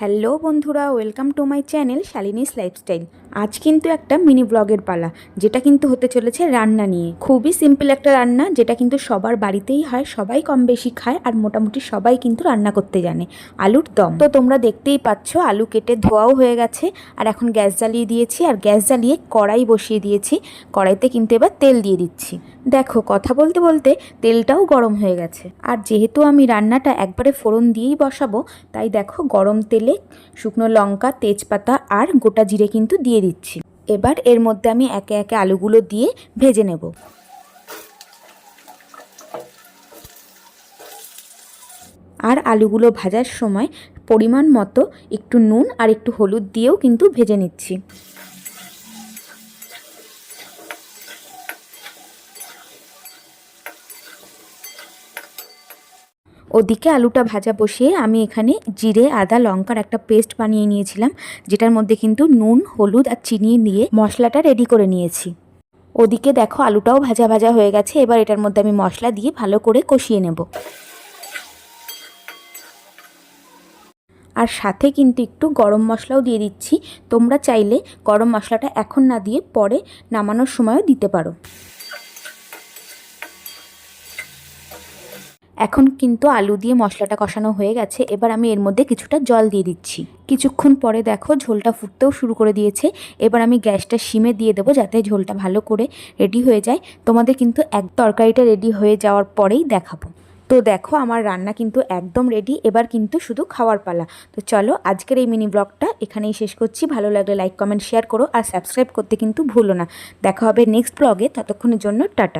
Hello বন্ধুরা, welcome to my channel Shalini's lifestyle. আজ কিন্তু একটা মিনি ব্লগের পালা, যেটা কিন্তু হতে চলেছে রান্না নিয়ে। খুবই সিম্পল একটা রান্না, যেটা কিন্তু সবার বাড়িতেই হয়, সবাই কম বেশি খায় আর মোটামুটি সবাই কিন্তু রান্না করতে জানে। আলুর দম। তো তোমরা দেখতেই পাচ্ছ, আলু কেটে ধোয়াও হয়ে গেছে, আর এখন গ্যাস জ্বালিয়ে দিয়েছি, আর গ্যাস জ্বালিয়ে কড়াই বসিয়ে দিয়েছি। কড়াইতে কিন্তু এবার তেল দিয়ে দিচ্ছি। দেখো, কথা বলতে বলতে তেলটাও গরম হয়ে গেছে। আর যেহেতু আমি রান্নাটা একবারে ফোড়ন দিয়েই বসাবো, তাই দেখো গরম তেলে শুকনো লঙ্কা, তেজপাতা আর গোটা জিরে কিন্তু দিয়ে দিচ্ছি। এবার এর মধ্যে আমি একে একে আলুগুলো দিয়ে ভেজে নেব। আর আলুগুলো ভাজার সময় পরিমাণ মতো একটু নুন আর একটু হলুদ দিয়েও কিন্তু ভেজে নিচ্ছি। ওদিকে আলুটা ভাজা বসিয়ে আমি এখানে জিরে, আদা, লঙ্কার একটা পেস্ট বানিয়ে নিয়েছিলাম, যেটার মধ্যে কিন্তু নুন, হলুদ আর চিনি দিয়ে মশলাটা রেডি করে নিয়েছি। ওদিকে দেখো আলুটাও ভাজা ভাজা হয়ে গেছে, এবার এটার মধ্যে আমি মশলা দিয়ে ভালো করে কষিয়ে নেব। আর সাথে কিন্তু একটু গরম মশলাও দিয়ে দিচ্ছি, তোমরা চাইলে গরম মশলাটা এখন না দিয়ে পরে নামানোর সময়ও দিতে পারো। এখন কিন্তু আলু দিয়ে মশলাটা কষানো হয়ে গেছে। এবার আমি এর মধ্যে কিছুটা জল দিয়ে দিচ্ছি। কিছুক্ষণ পরে দেখো ঝোলটা ফুটতেও শুরু করে দিয়েছে। এবার আমি গ্যাসটা সিমে দিয়ে দেবো যাতে ঝোলটা ভালো করে রেডি হয়ে যায়। তোমাদের কিন্তু এক তরকারিটা রেডি হয়ে যাওয়ার পরেই দেখাবো। তো দেখো আমার রান্না কিন্তু একদম রেডি এবার কিন্তু শুধু খাওয়ার পালা। তো চলো আজকের এই মিনি ব্লগটা এখানেই শেষ করছি। ভালো লাগলে লাইক কমেন্ট শেয়ার করো আর সাবস্ক্রাইব করতে কিন্তু ভুলো না। দেখা হবে নেক্সট ব্লগে ততক্ষণের জন্য টাটা।